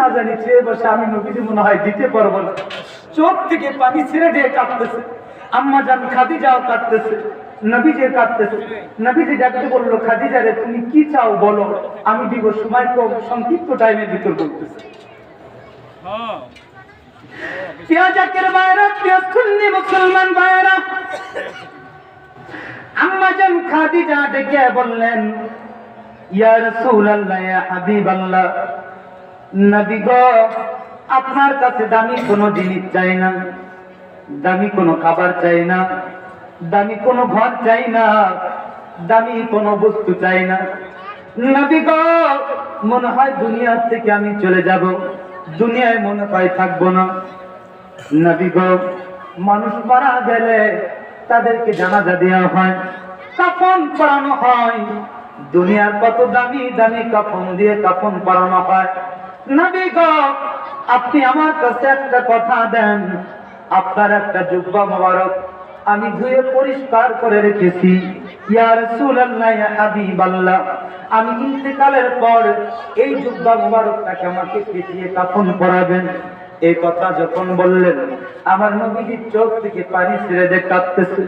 না জানি চেয়ে বসে আমি নবীজি মনে হয় দিতে পারব না। চোখ থেকে পানি ছেড়ে দিয়ে কাঁদতেছে। আম্মা জান খাদিজাও কাঁদতেছে, নবীজি কাঁদতেছে। নবীজি ডাকতে বলল, খাদিজা রে, তুমি কি চাও বলো? আমি দিব সময় কম, সংক্ষিপ্ত টাইমের ভিতর বলতেছে। পেঁয়াজাকের বাইরা পেঁয়াজ খুলনি মুসলমান বাইরা আম্মা জান খাদিজা ডেকে বললেন, ইয়া রাসূলুল্লাহ, ইয়া হাবিবাল্লাহ নবী গো, আপনার কাছে দামি কোনো জিনিস চাই না। দামি কোনো খাবার চাই না। দামি কোনো ঘর চাই না। দামি কোনো বস্তু চাই না। নবী গো, মনে হয় দুনিয়ার থেকে আমি চলে যাব। দুনিয়ায় মনে হয় থাকব না। নবী গো, মানুষ মারা গেলে তাদেরকে জানাজা দেওয়া হয়, কাফন পড়ানো হয়। দুনিয়ার কত দামি দামি কাফন দিয়ে কাফন পড়ানো হয়। আপনি আমার কাছে একটা কথা দেন। আপনার একটা জুব্বা মোবারক আমি ধুয়ে পরিষ্কার করে রেখেছি। আমি ইন্তেকালের পর এই জুব্বা মোবারকটাকে আমাকে পেটিয়ে কাফন করাবেন। এই কথা যখন বললেন, আমার নবীজির চোখ থেকে পানি ছেড়ে দিয়ে কাঁদতেছে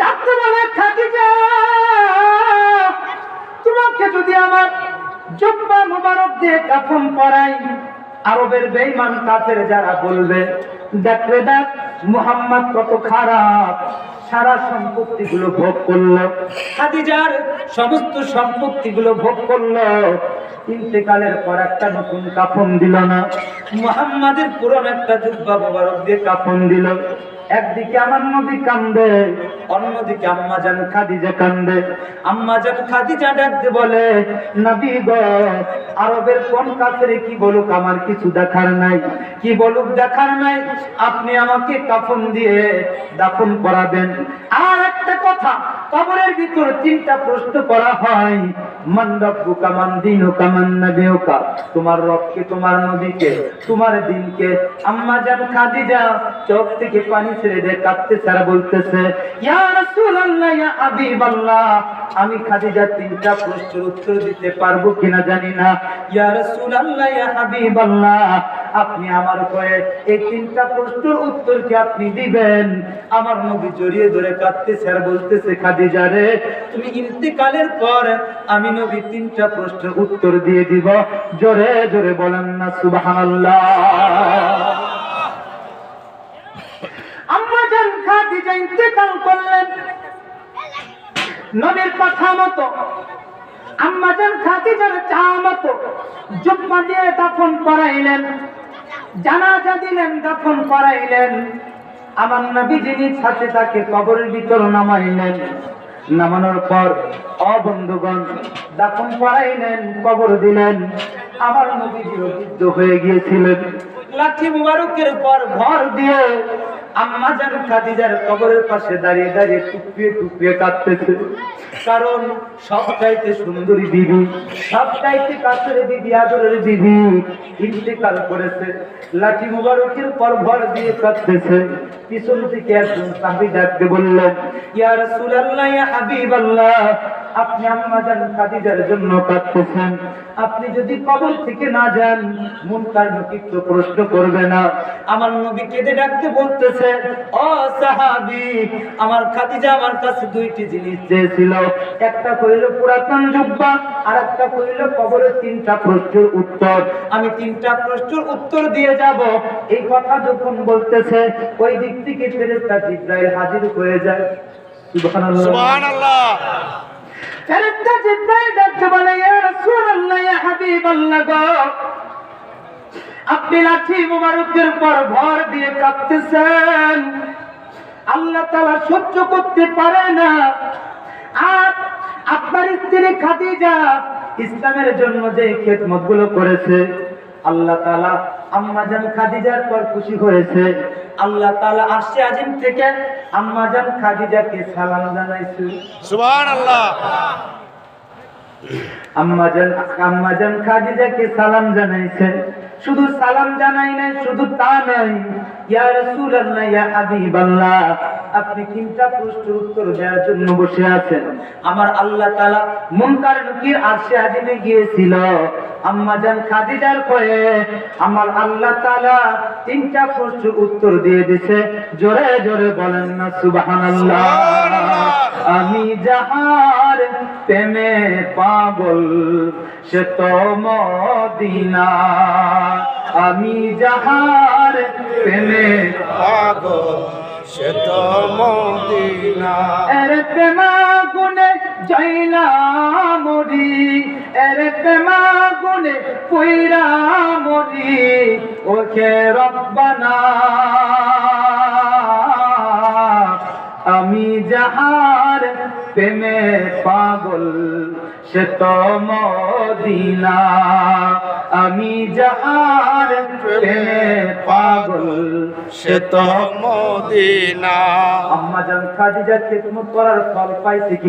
ডাক্তার তোমাকে যদি আমার দিয়ে কাফন পরাই আরবের বেইমান কাফের যারা বলবে দেখলে দেখ, মুহাম্মদ কত খারাপ। সারা সম্পত্তি গুলো ভোগ করল। খাদিজার সমস্ত সম্পত্তি গুলো ভোগ করল। ইন্তেকালের পর একটা নতুন কাফন দিল না। মুহাম্মাদের পুরন একটা জুব্বা মোবারক দিয়ে কাফন দিল। একদিকে আমার নবী কান্দে, অন্যদিকে আম্মা জান খাদিজা কান্দে। আম্মা জান খাদিজা ডাকতে বলে, নবী গো, আরবের কোন কাফেরে কি বলুক আমার কিছু দেখার নাই? কি বলুক দেখার নাই? আপনি আমাকে কাফন দিয়ে দাফন করাবেন। আর একটা কথা, কবরের ভিতরে তিনটা প্রশ্ন করা হয়। মান রব্বুকা, মান দিনুকা, মান নবিয়ুকা তোমার রবকে তোমার নবীকে, তোমার দিনকে? আম্মা জান খাদিজা চোখ থেকে পানি ছেড়ে দেয় কাঁদতে সারা বলতেছে, ইয়া রাসূলুল্লাহ, ইয়া হাবিবাল্লাহ আমি খাদিজা তিনটা প্রশ্নের উত্তর দিতে পারব কিনা জানি না। ইয়া রাসূলুল্লাহ, ইয়া হাবিবাল্লাহ, আপনি আমার কয়ে এই তিনটা প্রশ্নের উত্তর কি আপনি দিবেন? আমার নবী জড়িয়ে ধরে কাঁদতেছে আর বলতেছে, খাদিজা রে, তুমি ইন্তেকালের পর আমি নবী তিনটা প্রশ্নের উত্তর দিয়ে দিব। জোরে জোরে বলেন না, সুবহানাল্লাহ। আম্মা জান খাদিজা ইন্তেকাল করলেন। নবীর কথা মতো আম্মা জান খাদিজার চাওয়া মতো জুম্মা দিয়ে দাফন করাইলেন, জানাজা দিলেন, দাফন করাইলেন। আমার নবী যিনি সাথে তাকে কবরের ভিতর নামাইলেন, নামানোর পর অবন্ধুগণ দাফন করাইলেন, কবর দিলেন। আমার নবীজি অভিজ্ঞ হয়ে গিয়েছিলেন। লাঠি মুবারকের পর ভর দিয়ে আম্মা জান খাদিজার কবরের পাশে দাঁড়িয়ে দাঁড়িয়ে টুপিয়ে টুপিয়ে কাঁদতেছে। কারণ সবচাইতে সুন্দরী বিবি, সবচাইতে কাছের বিবি, আদরের বিবি ইন্তেকাল করেছে। লাঠি মুবারকের পর ভর দিয়ে কাঁদতেছে। পিছন থেকে একজন সাহাবী বললেন, ইয়া রাসূলুল্লাহ, ইয়া হাবিবাল্লাহ আপনি আম্মা জান খাদিজার জন্য কাঁদতেছেন। আপনি যদি কবর থেকে না যান মুনকার নকির তো প্রশ্ন করবে না। আমার নবী কেঁদে ডাকতে বলতেছে, ও সাহাবী, আমার খাদিজা আমার কাছে দুইটি জিনিস চেয়েছিল। একটা কইল পুরাতন জুব্বা আর একটা কইল কবরের তিনটা প্রশ্নের উত্তর। আমি তিনটা প্রশ্নের উত্তর দিয়ে যাব। এই কথা যখন বলতেছে, ওই দিক থেকে ফেরেশতা জিব্রাইল হাজির হয়ে যায়। সুবহানাল্লাহ। সুবহানাল্লাহ। ফেরেশতা জিব্রাইল ডাকতে বলে, ইয়া রাসূলুল্লাহ, ইয়া হাবিবাল্লাহ গো, আপনি লাঠি মুবারকের পর ভর দিয়ে কাঁপতেছেন। আল্লাহ তাআলা সহ্য করতে পারে না। আর আপনার স্ত্রী খাদিজা ইসলামের জন্য যে খেদমতগুলো করেছে, আল্লাহ তাআলা আম্মাজান খাদিজার পর খুশি হয়েছে। আল্লাহ তাআলা আরশে আজিম থেকে আম্মাজান খাদিজাকে সালাম জানাইছে। সুবহানাল্লাহ। আম্মাজান আম্মাজান খাদিজাকে সালাম জানাইছেন শুধু সালাম জানাই নাই শুধু তা নাই। ইয়া রাসূলুল্লাহ ইয়া হাবিবাল্লাহ আপনি তিনটা প্রশ্নের উত্তর দেওয়ার জন্য বসে আছেন। আমার আল্লাহ তাআলা মুনকার নকির আরশে আজিমে গিয়েছিল। আম্মাজান খাদিজার কয়ে আমার আল্লাহ তাআলা তিনটা প্রশ্নের উত্তর দিয়ে দিছে। জোরে জোরে বলেন না সুবহানাল্লাহ। আমি যাহার প্রেমে পাগল সে তো মদিনা। আমি যাহার প্রেমে পাগল। সে মদিনা। এর প্রেমা গুনে জৈনা মরি, এর প্রেমা গুনে পুইরা মরি ওকে রব্বানা। আমি যাহার প্রেমে পাগল, সে তো মদিনা। আমি যাহার প্রেমে পাগল, সে তো মদিনা। আম্মা জান খাদিজা খেদমত করার ফল পাইছে কি